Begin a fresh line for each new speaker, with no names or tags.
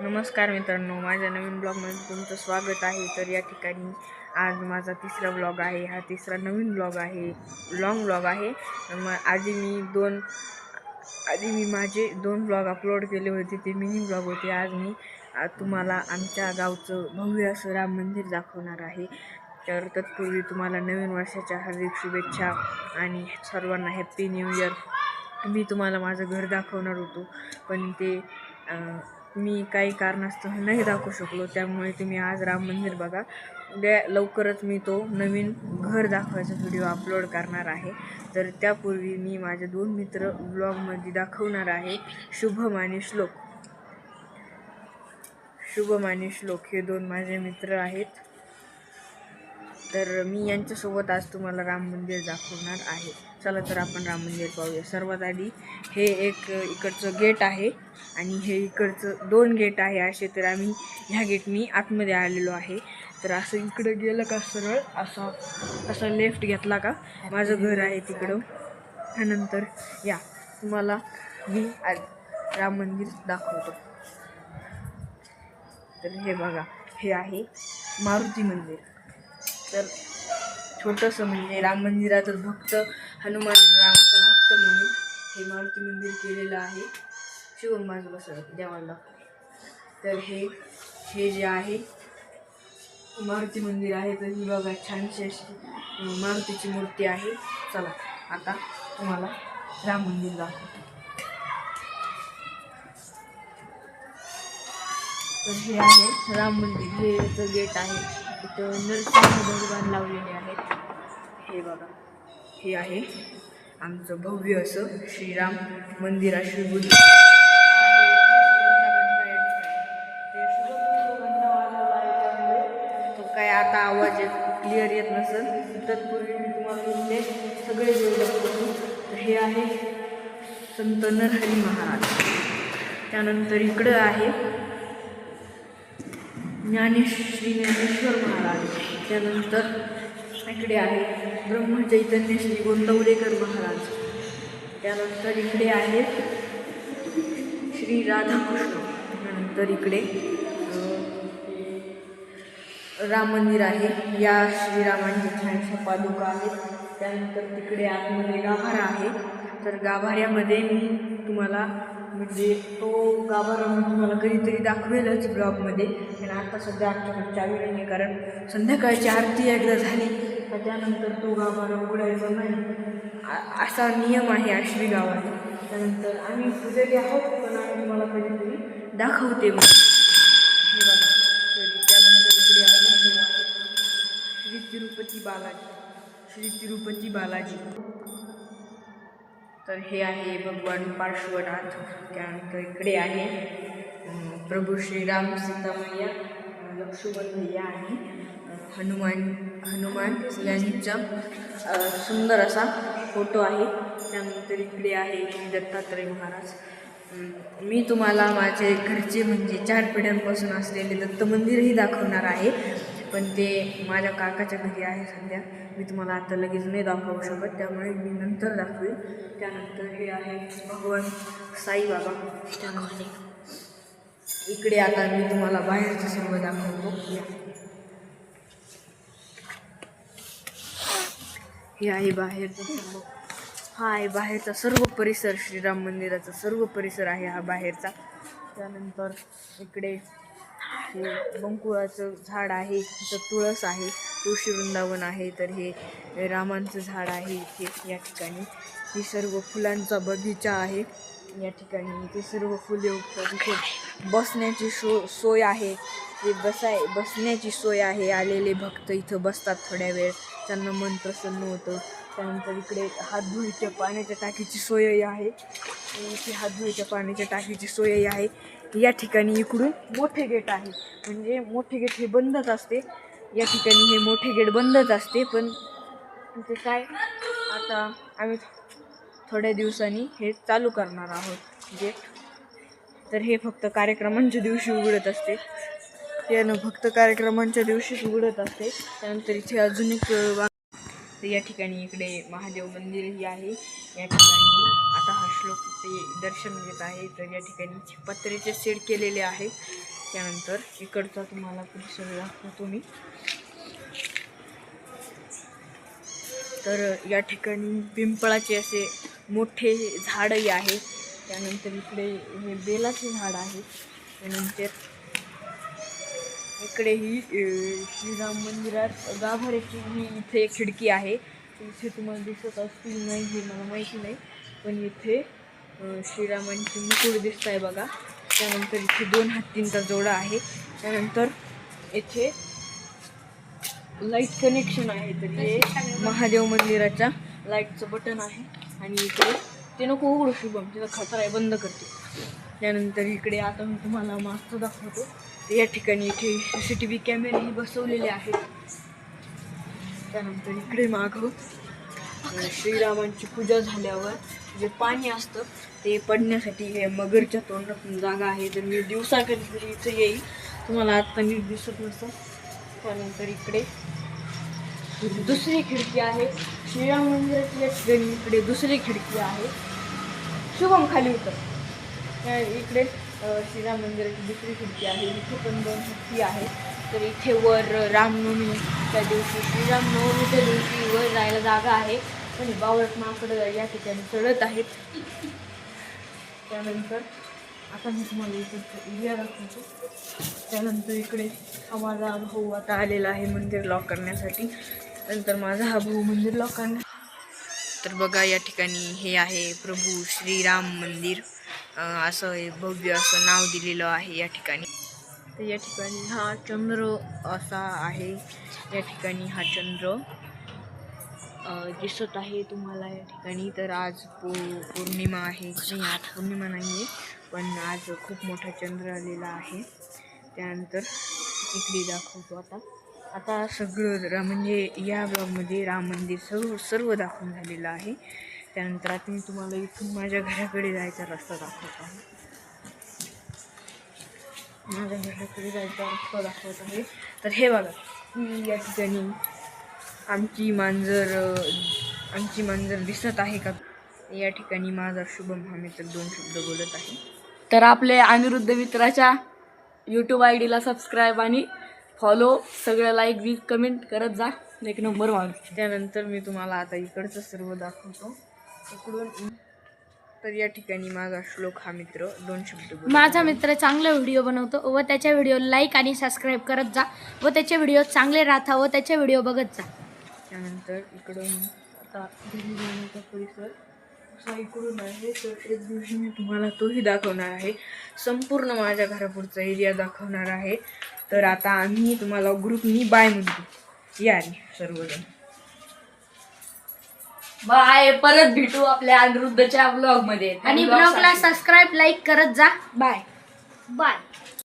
नमस्कार मित्रांनो माझ्या नवीन ब्लॉगमध्ये तुमचं स्वागत आहे. तर या ठिकाणी आज माझा तिसरा ब्लॉग आहे. हा तिसरा नवीन ब्लॉग आहे लॉंग ब्लॉग आहे. मग आधी मी दोन आधी मी माझे दोन ब्लॉग अपलोड केले होते ते मिनी ब्लॉग होते. आज मी तुम्हाला आमच्या गावचं भव्य असं राम मंदिर दाखवणार आहे. तर तत्पूर्वी तुम्हाला नवीन वर्षाच्या हार्दिक शुभेच्छा आणि सर्वांना हॅप्पी न्यू इयर मी तुम्हाला माझं घर दाखवणार होतो पण ते मी काही कारणास्तव नाही दाखवू शकलो त्यामुळे तुम्ही आज राम मंदिर बघा. उद्या लवकरच मी तो नवीन घर दाखवायचा व्हिडिओ अपलोड करणार आहे. तर त्यापूर्वी मी माझे दोन मित्र ब्लॉगमध्ये दाखवणार आहे शुभम आणि श्लोक. शुभम आणि श्लोक हे दोन माझे मित्र आहेत. तर मी यांच्यासोबत आज तुम्हाला राम मंदिर दाखवणार आहे. चला तर आपण राम मंदिर पाहूया. सर्वात आधी हे एक इकडचं गेट आहे आणि हे इकडचं दोन गेट आहे असे तर आम्ही ह्या गेटनी आतमध्ये आलेलो आहे. तर असं इकडं गेलं का सरळ? असा असा लेफ्ट घेतला का? माझं घर आहे तिकडं. त्यानंतर या तुम्हाला मी राम मंदिर दाखवतो. तर हे बघा हे आहे मारुती मंदिर. तर छोटंसं म्हणजे राम मंदिरातच भक्त हनुमान रामाचा भक्त म्हणून हे मारुती मंदिर केलेलं आहे. शिवम बाजूला सर देवाला. तर हे हे जे आहे मारुती मंदिर आहे तर ही बघा छानशी अशी मारुतीची मूर्ती आहे. चला आता तुम्हाला राम मंदिर दाखवतो. तर हे आहे राम मंदिर हे याचं गेट आहे. इथं नर्सिंग भगवान लावलेले आहेत. हे बघा हे आहे आमचं भव्य असं श्रीराम मंदिर अशी तो काय आता आवाज येत क्लिअर येत नसेल. तत्पूर्वी मी तुम्हाला इथले सगळे देव दाखवतो तर हे आहे संत नरहरी महाराज. त्यानंतर इकडं आहे ज्ञानेश्वरी ज्ञानेश्वर महाराज. त्यानंतर इकडे आहे ब्रह्मचैतन्य श्री गोंदवलेकर महाराज. त्यानंतर इकडे आहेत श्री राधाकृष्ण. त्यानंतर इकडे राम मंदिर आहे. या श्रीरामांच्या छानशा पादुका आहेत. त्यानंतर तिकडे आतमध्ये गाभारा आहे. तर गाभाऱ्यामध्ये मी तुम्हाला म्हणजे तो गाभारा मी तुम्हाला कधीतरी दाखवेलच ब्लॉगमध्ये. पण आता सध्या आमच्याकडे चावी नाही कारण संध्याकाळची आरती एकदा झाली तर त्यानंतर तो गाभारा उघडायचा नाही. असा नियम आहे आश्वी गावात त्यानंतर आम्ही पुजारी आहोत पण आम्ही तुम्हाला कधीतरी दाखवते मग त्यानंतर इकडे आहे श्री तिरुपती बालाजी. श्री तिरुपती बालाजी. तर हे आहे भगवान पार्श्वनाथ. त्यानंतर इकडे आहे. प्रभू श्रीराम सीतामय्या लक्ष्मण भैया आणि हनुमान हनुमान यांचा सुंदर असा फोटो आहे. त्यानंतर इकडे आहे दत्तात्रय महाराज. मी तुम्हाला माझे घरचे म्हणजे चार पिढ्यांपासून असलेले दत्त मंदिरही दाखवणार आहे. पण ते माझ्या काकाच्या घरी आहे सध्या. मी तुम्हाला आता लगेच नाही दाखवू शकत त्यामुळे मी नंतर दाखवेल. त्यानंतर हे आहे भगवान साईबाबा त्यामुळे इकडे आता मी तुम्हाला बाहेरचं सर्व दाखवतो. हे आहे बाहेरचं सर्व. हा आहे बाहेरचा सर्व परिसर श्रीराम मंदिराचा सर्व परिसर आहे हा बाहेरचा. त्यानंतर इकडे हे बंकुळाचं झाड आहे तिथं तुळस आहे तुळशी वृंदावन आहे तर हे रामांचं झाड आहे इथे या ठिकाणी. ही सर्व फुलांचा बगीचा आहे या ठिकाणी. इथे सर्व फुले उगतात. इथे बसण्याची सो सोय आहे. ते बसाय बसण्याची सोय आहे. आलेले भक्त इथं बसतात थोड्या वेळ. त्यांना मन प्रसन्न होतं. त्यानंतर इकडे हात धुळीच्या पाण्याच्या टाकीची सोयही आहे. इथे हात धुळीच्या पाण्याच्या टाकीची सोयही आहे. या ठिकाणी इकडून मोठे गेट आहे. म्हणजे मोठे गेट हे बंदच असते. या ठिकाणी हे मोठे गेट बंदच असते. पण ते काय? आता आम्ही थोड्या दिवसांनी हे चालू करणार आहोत. गेट तर हे फक्त कार्यक्रमांच्या दिवशी उघडत असते. त्यानं फक्त कार्यक्रमांच्या दिवशीच उघडत असते. त्यानंतर इथे अजून एक तर या ठिकाणी इकडे महादेव मंदिरही आहे. या ठिकाणी आता हा श्लोक ते दर्शन घेत आहे. तर या ठिकाणी पत्रेचे शेड केलेले आहे त्यानंतर इकडचा तुम्हाला परिसर दाखवतो मी. तर या ठिकाणी पिंपळाचे असे मोठे झाडही आहे. त्यानंतर इकडे हे बेलाचे झाड आहे. त्यानंतर इकडे ही श्रीराम मंदिरात गाभाऱ्याची ही इथे एक खिडकी आहे. इथे तुम्हाला दिसत असतील नाही हे मला माहिती नाही. पण इथे श्रीरामांची मुकुट दिसत आहे बघा. त्यानंतर इथे दोन हत्तींचा जोडा आहे. त्यानंतर इथे लाइट कनेक्शन आहे. तर हे महादेव मंदिराच्या लाईटचं बटन आहे. आणि इकडे ते नको उघडू शुभम तिथं खतरा आहे बंद करते. त्यानंतर इकडे आता मी तुम्हाला मास्तर दाखवतो. या ठिकाणी इथे सी सी टी व्ही कॅमेरेही बसवलेले आहेत. त्यानंतर इकडे मागं श्रीरामांची पूजा झाल्यावर जे पाणी असतं ते पडण्यासाठी हे मगरच्या तोंडातून जागा आहे. तर मी दिवसा कधीतरी इथं येईल. तुम्हाला आत्ता नीट दिसत नसतं त्यानंतर इकडे दुसरी खिडकी आहे. श्रीराम मंदिराची या ठिकाणी इकडे दुसरी खिडकी आहे. शुभम खाली उतर त्या इकडे श्रीराम मंदिराची दुसरी खिडकी आहे. इथे पण दोन खिडकी आहे तर इथे वर रामनवमी त्या दिवशी श्रीरामनवमीच्या दिवशी वर जायला जागा आहे. पण हे बावळट माकडं या ठिकाणी चढत आहेत. त्यानंतर आता मी तुम्हाला इकडचं एरिया दाखवतो त्यानंतर इकडे आम्हाला माझा भाऊ आता आलेला आहे मंदिर लॉक करण्यासाठी. नंतर माझा हा भाऊ मंदिर लॉक करण्या तर बघा या ठिकाणी हे आहे प्रभू श्रीराम मंदिर. असं हे भव्य असं नाव दिलेलं आहे या ठिकाणी. तर या ठिकाणी हा चंद्र असा आहे. या ठिकाणी हा चंद्र दिसत आहे तुम्हाला या ठिकाणी. तर आज पौ पौर्णिमा आहे. नाही आज पौर्णिमा नाही आहे पण आज खूप मोठा चंद्र आलेला आहे. त्यानंतर इकडे दाखवतो आता. आता सगळं रा म्हणजे या ब्लॉगमध्ये राम मंदिर सर्व सर्व दाखवून झालेलं आहे. त्यानंतर आता मी तुम्हाला इथून माझ्या घराकडे जायचा रस्ता दाखवत आहे. माझ्या घराकडे जायचा रस्ता दाखवत आहे. तर हे बघा मी या ठिकाणी आमची मांजर आमची मांजर दिसत आहे का? या ठिकाणी माझा शुभम हा मित्र दोन शब्द बोलत आहे.
तर आपले अनिरुद्ध मित्राच्या यूट्यूब आय डीला सबस्क्राईब आणि फॉलो सगळं लाईक बी कमेंट करत जा. एक नंबर माग.
त्यानंतर मी तुम्हाला आता इकडचं सर्व दाखवतो. इकडून तर या ठिकाणी माझा श्लोक हा मित्र दोन शब्द
माझा. मित्र चांगले व्हिडिओ बनवतो व त्याच्या व्हिडिओ लाईक आणि सबस्क्राईब करत जा व त्याचे व्हिडिओ चांगले राहता व त्याचे व्हिडिओ बघत जा.
त्यानंतर इकडून आता परिसर. इकडून आहे. तर एक दिवशी मी तुम्हाला तोही दाखवणार आहे. संपूर्ण माझ्या घरापुढचा एरिया दाखवणार आहे. तर आता आम्ही तुम्हाला ग्रुपनी बाय म्हणतो. या रे सर्वजण.
बाय. परत भेटू आपल्या अनिरुद्धच्या ब्लॉगमध्ये.
आणि ब्लॉगला सबस्क्राईब लाईक करत जा.
Bye
bye